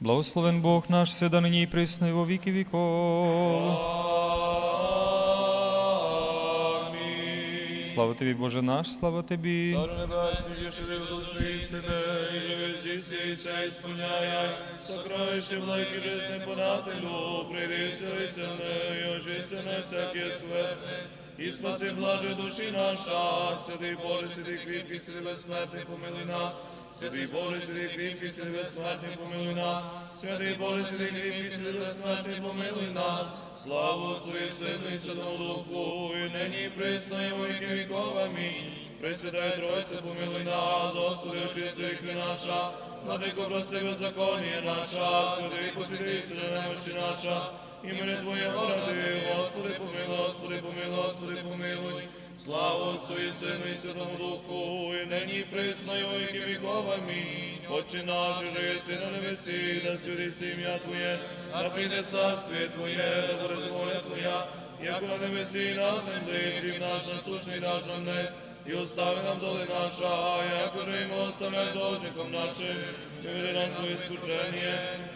Благословен Бог наш, всегда нині і присно, і во віки віков. Слава тобі, Боже наш, слава тобі. Цар небесний, є живи в душі істини, і живи здійснюється, і сповняє, сокровище жизни подателю, прийди очисти на всякі смертне, і спаси блаже душі наша, святий Боже, святий кріпкий, святий безсмертний, помилуй нас, святий Боже, святий кріпкий, святий безсмертний, помилуй нас, святий Боже, святий кріпкий, святий безсмертний, помилуй нас, славу Отцу і Сину і Святому Духу, і нині і присно, і віки віков, амінь. Пресвятая Тройця, помилуй нас, Господи, очисти ріки наша, владико, прости беззаконня наша, святий посвяти сили немощі наша, імені Твоєго ради, Господи, помилуй, Господи, помилуй, Господи, помилуй. Слава Отцу і Сину і Святому Духу, і нині присною, присно, і віков, амінь. Отче наш, же єси на небесі, да святиться ім'я Твоє, да прийде царствіє Твоє, да буде воля Твоя, як на небесі на землі, хліб наш насущний даш нам днес, і остави нам доли наша, як уже ми оставляй должником нашим, не веди нас в іскушення,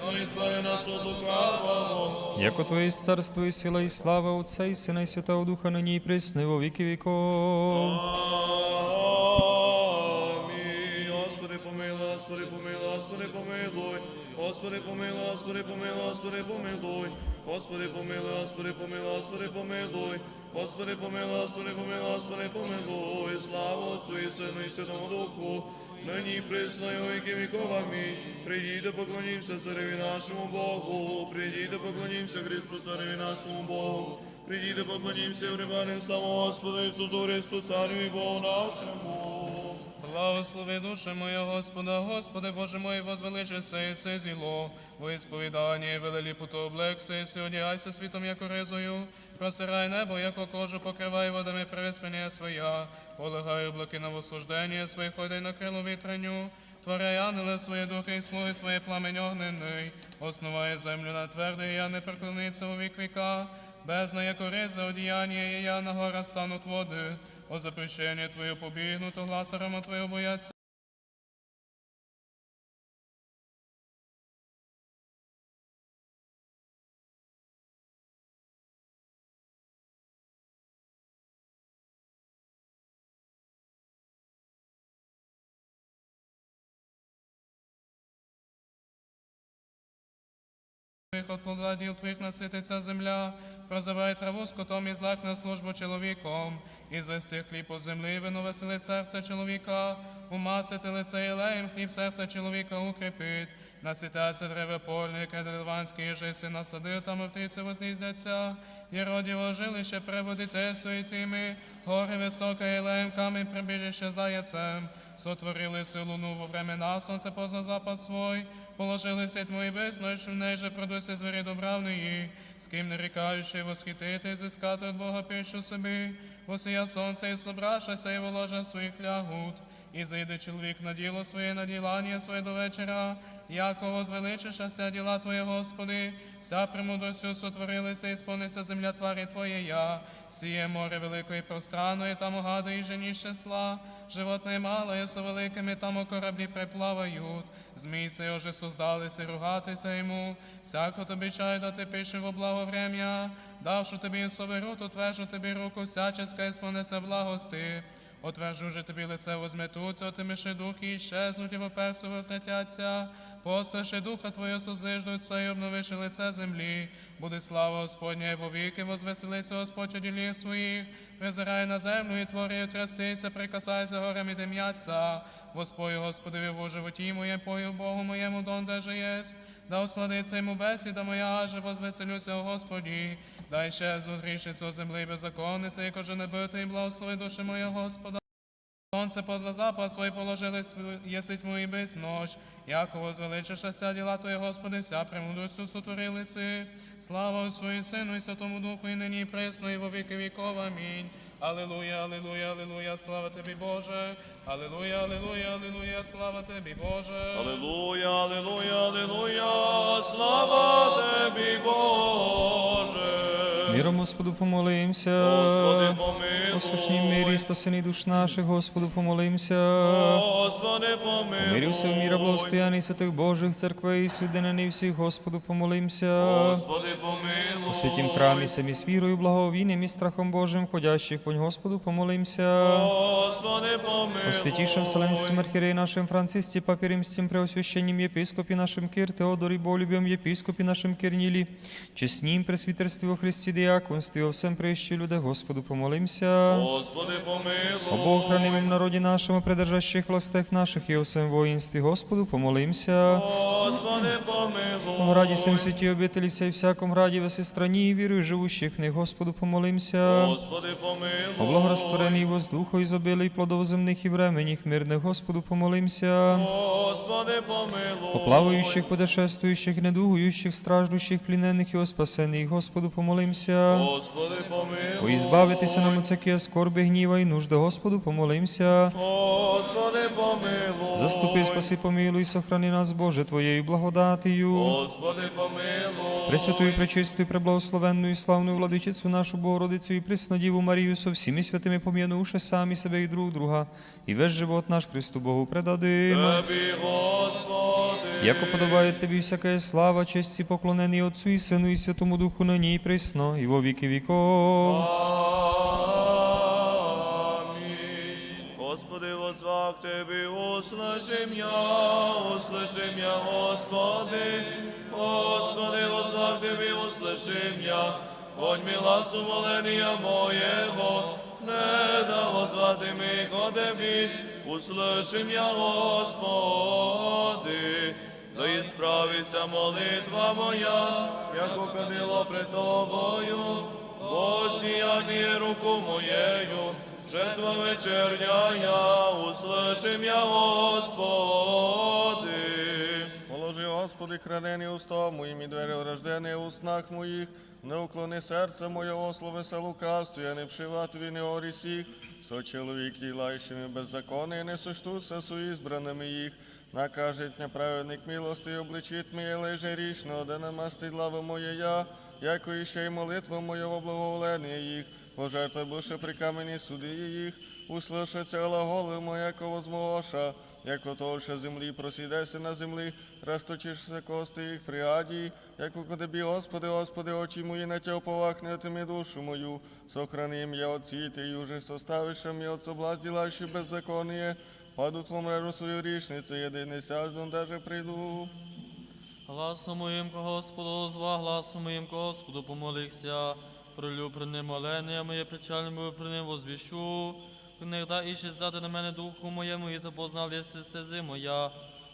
но і збави нас от лукавого. Яко Твоє царство і сила, і слава Отця і Сина, і Святого Духа, нині і присно, і во віки віков. Амінь. Господи, помилуй, Господи, помилуй, Господи, помилуй. Господи, помилуй, Господи, помилуй, Господи, помилуй. Господи, помилуй, Господи, помилуй, Господи, помилуй. Господи, помилуй, Господи, помилуй, Господи, помилуй. Слава Отцу і Сину і Святому Духу. Нині і присно і во віки віков. Амінь. Прийдіть, поклонімося цареві нашому Богу. Прийдіть, поклонімося Христу, цареві нашому Богу. Прийдіть, поклонімося врибаним самому Господу Ісусу Христу, царю і Богу нашому. Благослови душа моя Господа, Господи Боже мой, возвеличи се се зіло, во ісповіданні велелі путу облекси, і одягайся світом, як ризою, простирай небо, яко кожу, покривай водами привиспення своя, полягай облаки на восуждення своє, ходай на крилу вітреню, Творяй ангели свої духи і слуги своє пламень огнений, основає землю на тверде, і я не преклониться у вік віка, бездна, як риза, одіяння, і я на гора стануть води, о запрещення Твоє побігнуто, гласа рома Твоє бояться. Твоїх от плода діл твоїх насититься земля, прозивай траву скотом і злак на службу чоловіком, і звести хліб у землі, вино веселить серце чоловіка, умасити лице єлеєм, хліб серце чоловіка укріпить, наситаться древо польне, яке дереванське єжиси насадив, там птиці возніздяться, і родіво жилище преводите суетими, гори високе єлеєм, камінь прибіжище заяцем, сотворили силу ну во времена, сонце позна запас свой, положили сеть мої безночь, в неї же продуться звері добравної, з ким не рікаючи восхитити, зискати від Бога пищу собі, восія сонце і собрашася, і воложа своїх лягут, і зайде чоловік на діло своє, на ділання своє до вечора, яко возвеличишася діла Твоє, Господи, ся премудростю сотворилися, і сповнися земля тварі Твоєя, сіє море великої і пространної, там огади і жені числа, животне мале, со великими там у кораблі приплавають, змій се уже создалися ругатися йому, всяко тобі чай дати пише во благо врем'я, давши тобі соберу, утвержу тобі руку всяческа і сповниться благости. Отвержу же тобі лице возметуться, отимиши духи, і щезнуть, і воперсу возлетяться, послаши духа Твоє созиждуться, і обновиши лице землі. Буде слава Господня, і повіки, возвеселися Господь у ділі своїх, призирай на землю і твори, трястися, прикасайся горам і дим'яться. Воспою Господові в животі моє, пою Богу моєму, донде же єсть. Да осладиться йому бесіда моя, аже возвеселюся, Господі. Дай ще зудрішицю землі беззаконниця, яко же не бити, і благослови душі моя Господа. Сонце поза запас свой положили св- єсить мої без нож, яко возвеличишася діла Твої, Господи, вся премудростю сотворилися. Слава Отцу і Сину, і Святому Духу, і нині і пресно, і во віки віков. Амінь. Алілуя, алілуя, алілуя, слава Тобі, Боже. Алілуя, алілуя, алілуя, слава Тобі, Боже. Аллилуйя, аллилуйя, аллилуйя, слава Тобі, Боже. Миром Господу помолимся. Господи, помилуй. усушнім мирі, спасений душ наших, Господу, помолимся. Господи, помилуй. Мирівся в міра благостояння святих Божих церквей, судинені всіх, Господу, помолимся. Господи, помилуй. У святім храмі самі з вірою, благовінням і страхом Божим, ходящих понь Господу, помолимся. Господи, помилуй. О святейшем Вселенском архиерее нашим Францисте, Папе Римским, Преосвященнем епископе нашим Кир, Теодоре Болюбем, епископе нашим Кирнилі, чеснім пресвітерстві во Христі діяконстві, о всем прищі люди, Господу, помолимся. Господи, помилуй. О Бог хранимом народі нашому, придержащих властях наших і о всем воїнстві, Господу, помолимся. Господи, помилуй. В раді сим святі обителі сей всяком раді во всій страні і вірую живущих в них, Господу, помолимся. Господи, помилуй. О благораствореній воздуху і зобилий плодов земних і временних мирних, Господу, помолимся. Господи, помилуй. О плаваючих, путешествуючих, недугуючих, страждущих, плінених і о спасених, Господу, помолимся. Господи, помилуй. Уізбавитися ізбавитися нам от всякої скорби, гніва і нужди, Господу, помолимся. Господи, помилуй. Заступи, спаси, помилуй, сохрани нас, Боже, Твоєю благодатію. Господи, помилуй. Пресвятую, пречистую, преблагословенну і славну владичицю нашу Богородицю і Преснодіву Марію со всіми святими пом'янувши самі себе і друг друга, і весь живот наш Христу Богу предадимо. Тебі, Господи. Яко подобає тобі всяке слава, честь і поклонені Отцу і Сину і Святому Духу нині і присно, і во віки віков. Амінь. Господи, возвах Тебе, услышим я, услышим я, Господи. Господи, возвах Тебе, услышим я, Хоть мила сумоления моего, не да возвати ми ко Тебі, услышим я, Господи. Да ісправиться молитва моя, яко кадило пред Тобою, Воздіяние руку моєю, жертва вечерняя, услышим я, Господи. Положи, Господи, хранені уста моїм і двері рождені у снах моїх, не уклони серце моє, словеса лукавстві, а не вшивати вини орісіх, со чоловік ділаючими беззаконні, не суштуться су ізбраними їх, накажеть неправедник милости, і обличить моє леже річно, де намастить лави моє я, яко іще й молитва моя в благоволення їх, пожертва більше при камені суди їх, услышаться глаголи моя, возмоша, яко толще землі просідайся на землі, розточишся кости їх приаді, яко ко тобі, Господи, Господи, очі мої на тя уповахне, тими душу мою, сохрани я от світи, і уже составиша мені от соблазн, ділаючи беззаконніє, паду твомеру свою річницю, єдиний сяждом даже прийду. Гласом моїм Господу зва, гласом моїм Господу помолився. Пролю при ним молення моє печальне бо при ним возвіщу. Негда іще ззади на мене духу моєму, і то познав єси стези моя.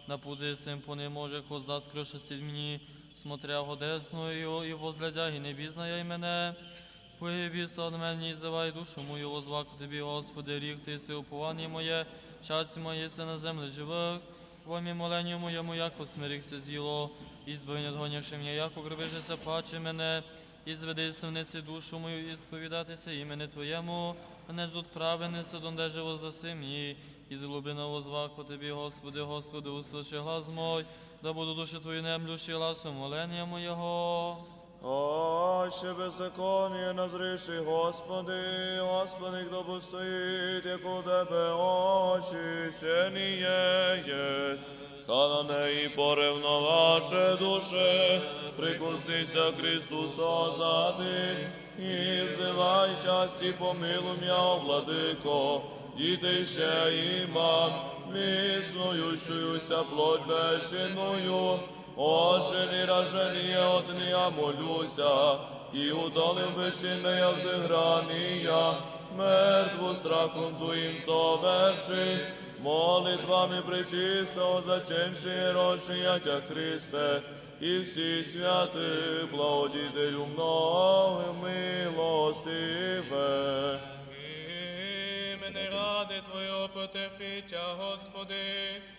На пути сим по не може коза скришися мені, смотря годесною і возглядя, і не бізнає й мене. Появіться од мене, і зивай душу мою, возваку тобі, Господи, рік ти си уповання моє, чаці моє се на землі живих. Твоєму моленню моєму, яко смирихся зіло, і збавлення дгоняши мене, яко гребежися паче мене, і зведи сивниці душу мою, і сповідатися імені Твоєму, мене ждуть праведниця, донде живо за сим'ї, і з глибина возваку Тобі, Господи, Господи, услыши глас мой, да буду душі Твої немлющі гласом молення моєго. О, ще беззаконніє назріши, Господи, Господи, хто постоїть, як у Тебе очі, ще не є. Та на неї поревно ваше душе, прикуснися Христус озати, і зливай часті помилуй м'я, владико, діти ще імам, віснующуюся плоть безчинною, Отже, не рождение от нея молюся, і утолив безчинне я взигранія, мертву страхом твоїм соверши, молитвами причистого заченши рочия тя Христе, і всі святи, благодітелю многим милостиве. Імени ради Твого потерпіття, Господи,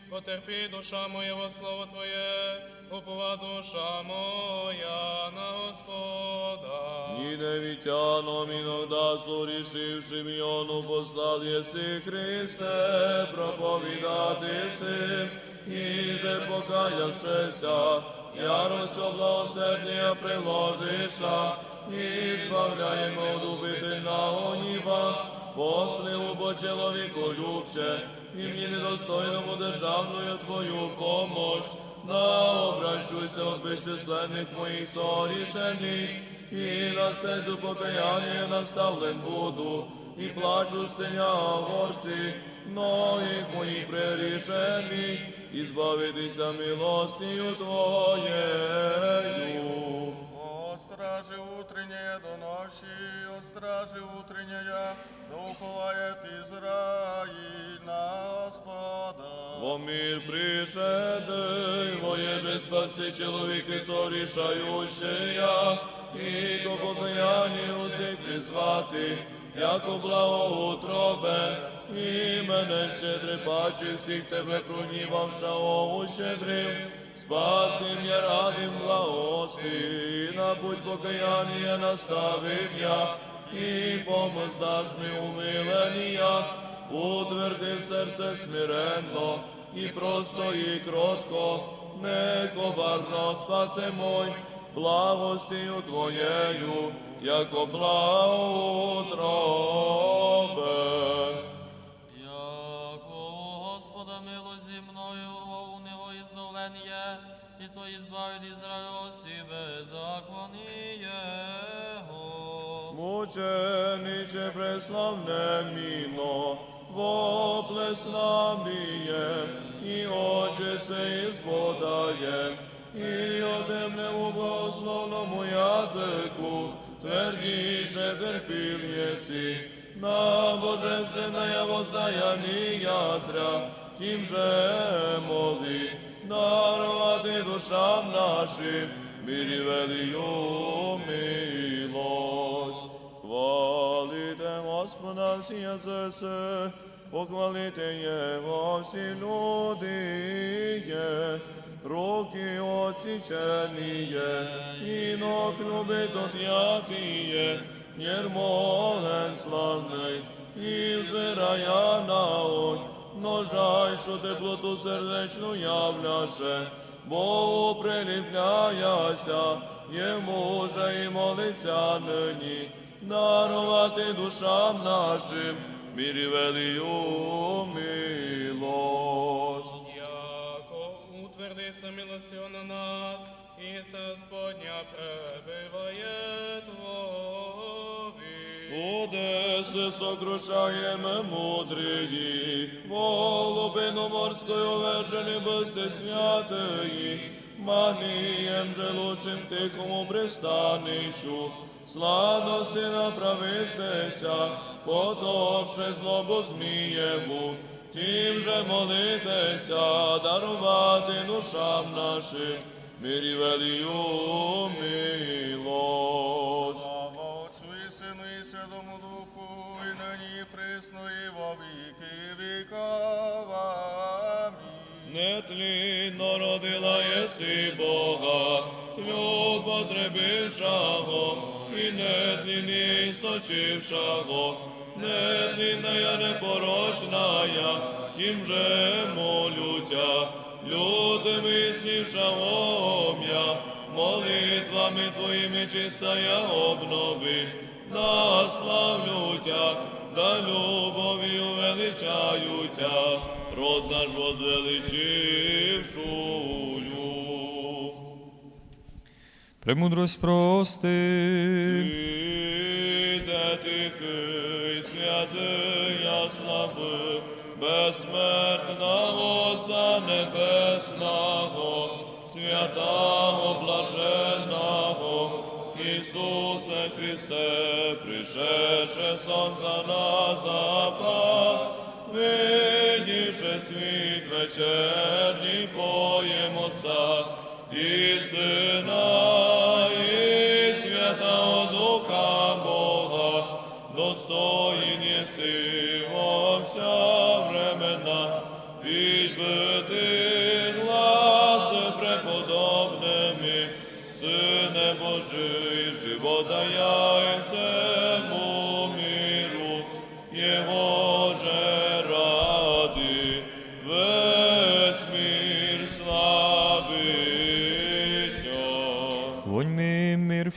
потерпі душа моя во слово Твоє, упова душа моя на Господа. Ни невитяном иногда сорішившим йону послав єси Христе, проповідати си, і же покаявшися, ярость облаосердія приложиша, і збавляємо от убительного гніва, послив бо чоловіку любче, і мені недостойному державною Твою помощ. На обращуйся от безчисленних моїх сорішений, і на стезю покаяння наставлен буду, і плачу стеня горці, ноги мої прирішені, і збавитися милостію Твоєю. О, стражи утренняя до ночи, о, стражи утренняя, да уповает Израиль на Господа. Во мир пришедший, воеже спасти чоловіки сорішаючия, і до покаяння усіх призвати, яко благоутробе, і мене щедре паче всіх тебе пронівавша ощедрив, спаси м'я радим благости, на путь покаяння наставив я, і помоздаш ми умилення, утвердив серце смиренно, і просто, і кротко, не коварно спасе мой, благостію Твоєю, яко благоутробе. Яко Господа милость зі мною, у него избавление, і то избавит Израиль всі беззаконие Його. Мучениче преславне міно, воплес набіє, і очі се ізбодає, і одемне у богословному язику, твердіше терпів єсі, на божественное воздаяння зря, тим же моли, дарувати душам нашим, велію милость. Хвалите Господа всі язиці, похвалите Його всі люди є. Руки отсіченіє, інок любить от'ятіє, Єрмолен славний, і взирая на огонь, ножай, що теплоту сердечну являше, Богу приліпляяся, йому же і молиться нині, дарувати душам нашим, мірі велію милость. Яко утвердися на нас, і Господня пребиває Твої. Одеси сокрушаємо мудрії, голубину морською вержені бисти святої, манієм же лучшим тихому пристанищу, сладости направистеся, потопше злобу змієву, тим же молитеся, дарувати душам нашим, мирі велію милость. Слава Отцу і Сину і Святому Духу, і нині присно, і во віки віков. Амінь. Нетлінно родила єси Бога, тлю потребившого, і нетлінні істочившого, нетлінна я непорочная, тим же молютя, люди мислівшого м'я, молитвами Твоїми чистая обнови, да славлютя, да любов'ю величаютя, род наш возвеличившую. Премудрость прости. Небесного, святого блаженного, Ісусе Христе, пришедше сонця на запад, видівши світ вечерній поєм Отця і Сина,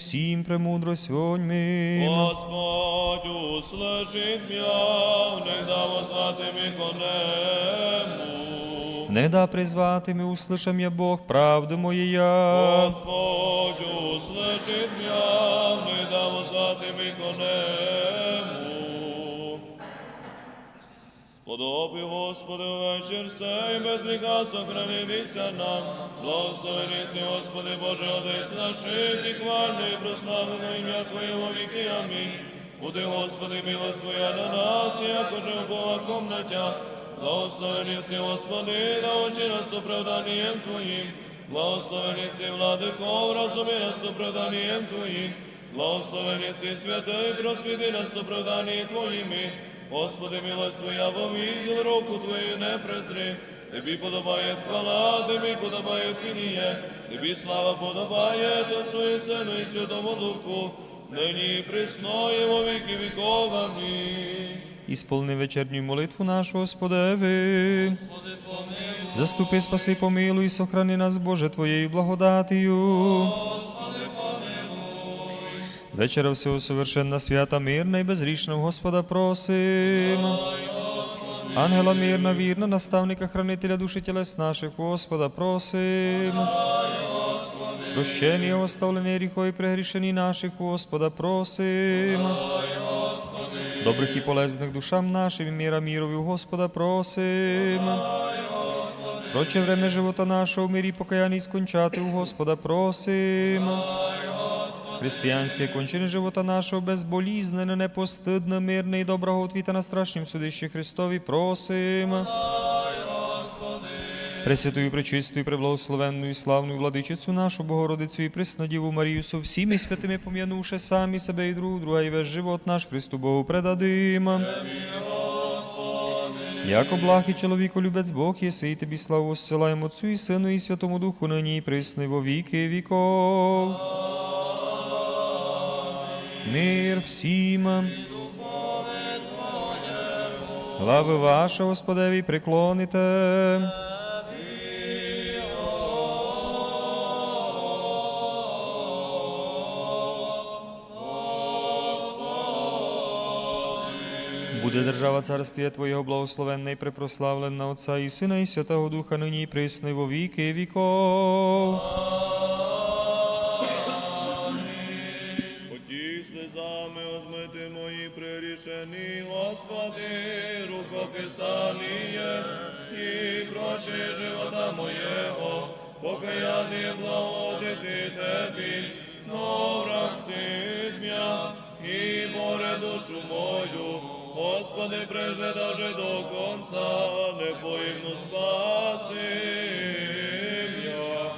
всім, премудрость воньми. Господь услышит м'я, не да возвати ми конему. Не да призвати ми услышам я Бог, правду моєя. Господь Подоби, Господи, вечір сей, без гріха сохранитися нам. Благословений Господи Боже, Отець наших, і хвальне, і прославлено ім'я Твоє во віки. Амінь. Буде, Господи, милость Твоя на нас, як уже оповаком на Тя. Благословений си, Господи, научи нас оправданням Твоїм. Благословений си, владико, розуми нас оправданням Твоїм. Благословений си, святий, просвіти нас оправданні Твоїми. Господи, милость Твоя, поміг, руку Твою не презри. Тобі подобає хвала, тобі подобає пініє, тобі слава подобає Отцу і Сину і Святому Духу, нині і присно і во віки віков. Амінь. Ісполни вечерню молитву нашу, Господеви. Заступи, спаси, помилуй, сохрани нас, Боже, Твоєю благодатію. Вечера всього совершенна, свята, мирна і безрічна, Господа просим. Ангела мирна, вірна, наставника, хранителя душі тілес наших, Господа просим. Прощення, оставлення гріхов і прегрішені наших, Господа просим. Добрих і полезних душам нашим, і міра мірові, Господа просим. Проче время живота нашого, в мирі покаянні скончати, у Господа просим. Християнське кончини живота нашого, безболізнене, непостидне, мирне і доброго отвіта на страшнім судищі Христові просим. Пресвятую, пречистую, преблагословенну і славну владичицю нашу Богородицю і Преснодіву Марію со всіми святими пом'янувши самі себе і друг друга, і весь живот наш Христу Богу предадим. Яко благ і чоловіко любець Бог єси, і тобі славу зсилаємо Отцю і Сину і Святому Духу, нині і присно, во віки віков. Мир всім. Глави ваша, Господеві, приклоните. Буде держава царствія Твоєго благословенна і препрославлена Отця і Сина, і Святого Духа, нині і присно, во віки віков. Рукописання і прочі живота моєго, покаяння благодити Тебі, враг м'я, і боре душу мою, Господи, прежде даже до конца, не поїмну спаси м'я.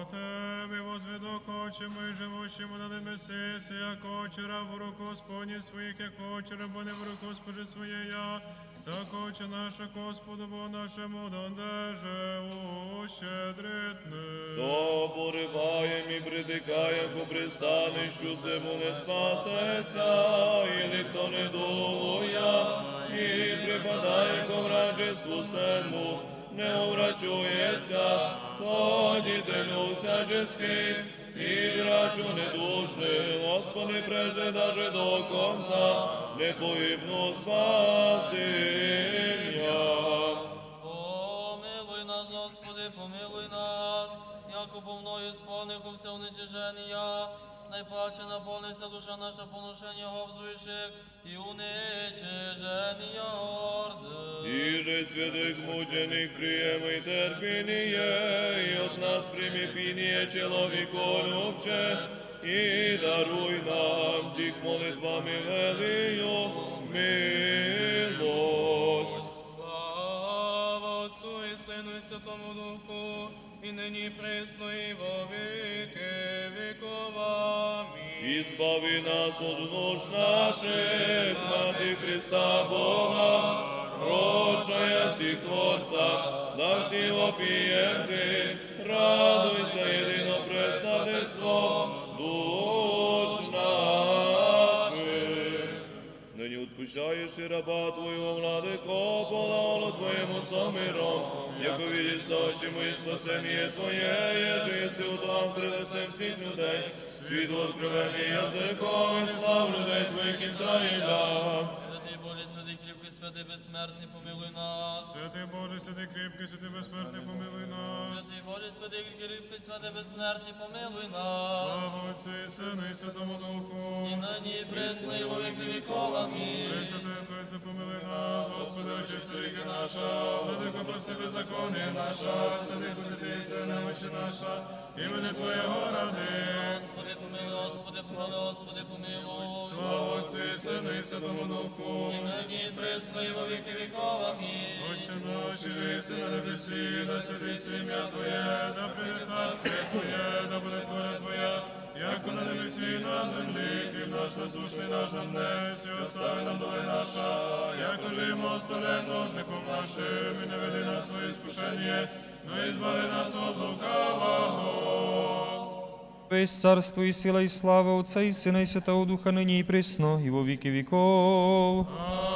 О тебе возведу очі мої живущому на небесесі, як очі в руку Господні своїх, як очі рабони в руку Госпожи своєя, так очі наші Господу нашому дондеже ущедритне. То пориваєм і притикаєм у пристанищу зиму не спасеться, і ніхто не думує, і припадає ко вражеству сему, не урачується, содітелю всяческий, і рачу недужний, Господи, прежде даже до конца, не погибну спасти меня. Помилуй нас, Господи, помилуй нас, яко по мною все уничиження, найпаче наповниться душа наша поношення говзуючих і уничиження орди. И же святых мученик приемай терпение, и от нас прими пиnie человеку любче, и даруй нам тих молитвами велию милость. Святому Духу, і нині і присно, і во віки віков. Амінь. Избави нас от нужд наших, ради Христа Бога, прочая всіх Творця, да всі опієм ти, радуйся єдино представництво душ наших. Нині відпущаєш і раба Твого владико, полало Твоєму самиром, яко відість очі мої спасення Твоє, єжи єси удам принесе всіх людей, світ откровений язиком, і слав людей твоїх Ізраїля. Святий Боже, святий кріпкий, святий безсмертний, помилуй нас. Святий Боже, святий кріпкий, святий безсмертний, помилуй нас. Святий кріпкий, святий безсмертний, помилуй нас. Слава Отцю і Сину і Святому Духу. І нині і присно, і во віки віков. Амінь. Пресвятая Тройця, помилуй нас, Господи, очисти ріки наша, владико, прости беззаконня наша, святий посвяти сина немочі наша, імени Твоєго ради. Господи, помилуй, Господи, помилуй, Господи, помилуй. Слава Отцю і Сину і Святому Духу. І нині і присно, і во віки віков. Амінь. Отче наш, і жиси на небесі, да святиться ім'я Твоє, да прийде царствие Твоє, да буде воля Твоя, як на небесі і на землі, хліб наш насущний наш нам днес, і остави нам доли наша, як уже йому оставляємо должником нашим, і не веди нас своє іскушення, но і збави нас от лукавого. Весь царство і сила і слава Отця і Сина і Святого Духа нині і присно, і во віки віков. Воздержанием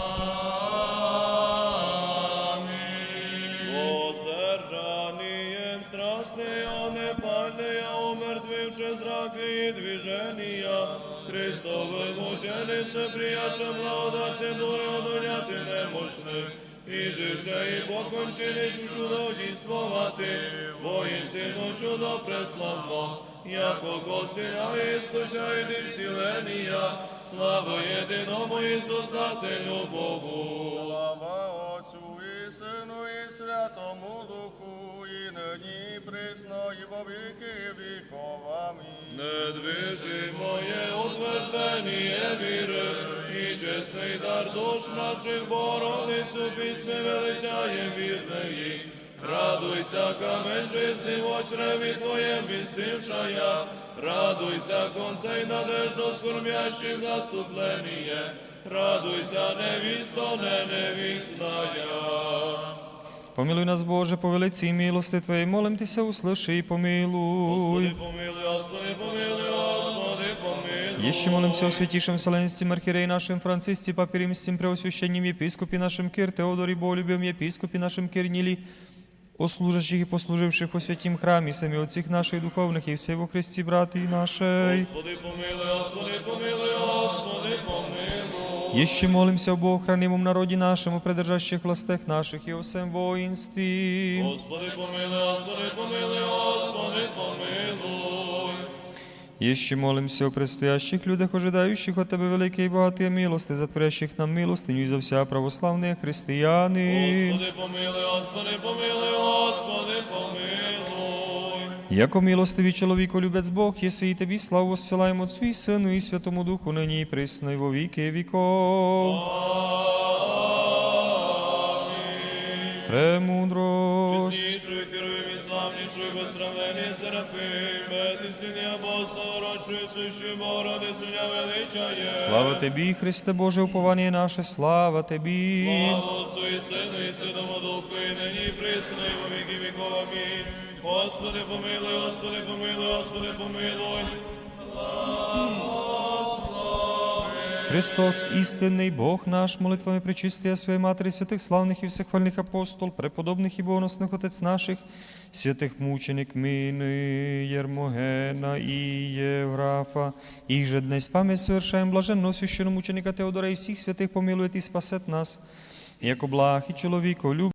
мученицы, прияшем благодатны дуи одоняти немощных, и живше и покончили чудо дійствувати, воістину чудо преславно, яко Господя істочає вселення, слава єдиному і Создателю Богу. Нині присно, і во віки віков. Амінь. Недвижимое утверждение віри і чесний дар душ наших Богородицю пісни величає вірної. Радуйся, камень жизни в очреві Твоєм містившая, радуйся, концей надежду скорбящих заступлення, радуйся, невісто, не невісная. Помилуй нас, Боже, по велиці милости Твоєї, молим Тися, услыши і помилуй. Господи, помилуй, Господи, помилуй, Господи, помилуй. Еще молимся о святейшем Вселенском архиерее нашим Франциске, Папе Римским, Преосвященнем епископе нашим Кир, Теодоре, Болюбем, епископе нашим Кирнили, о служащих и послуживших во святім храмі, самі отців наших духовних і всі во Христі, брати нашей. Господи, помилуй, Господи, помилуй, Господи, помилуй. Еще молимся об охранимом народе нашему, придержащих властях наших и о всем воинстве. Господи, помилуй, Господи, помилуй, Господи, помилуй. Еще молимся о предстоящих людях, ожидающих от Тебе великие и богатые милости, затворящих нам милостыню и за вся православные христианы. Господи, помилуй, Господи, помилуй, Господи, помилуй. Яко милостивий чоловіко любець Бог, єси і Тобі славу воссилаємо Отцю і Сину і Святому Духу, нині і присно, і во віки віков. Премудрость. Чистішою, керуєм і славнішою, без сравнення Серафим, безіслідні апостол, рочою сущою Богородицю я величає. Слава Тобі, Христе Боже, уповання наше, слава Тобі. Слава Отцу і Сину і Святому Духу, і нині і во. Господи, помилуй, Господи, помилуй, Господи, помилуй. Христос, істинний Бог наш, молитвами причистия своєї Матері, святих славних і всехвальних апостол, преподобних і богоносних отець наших, святих мученик Мини, Єрмогена і Єврафа, їх же днес пам'ять совершаем блаженного священномученика Теодора і всіх святих помилує і спасет нас, як благ і чоловіко,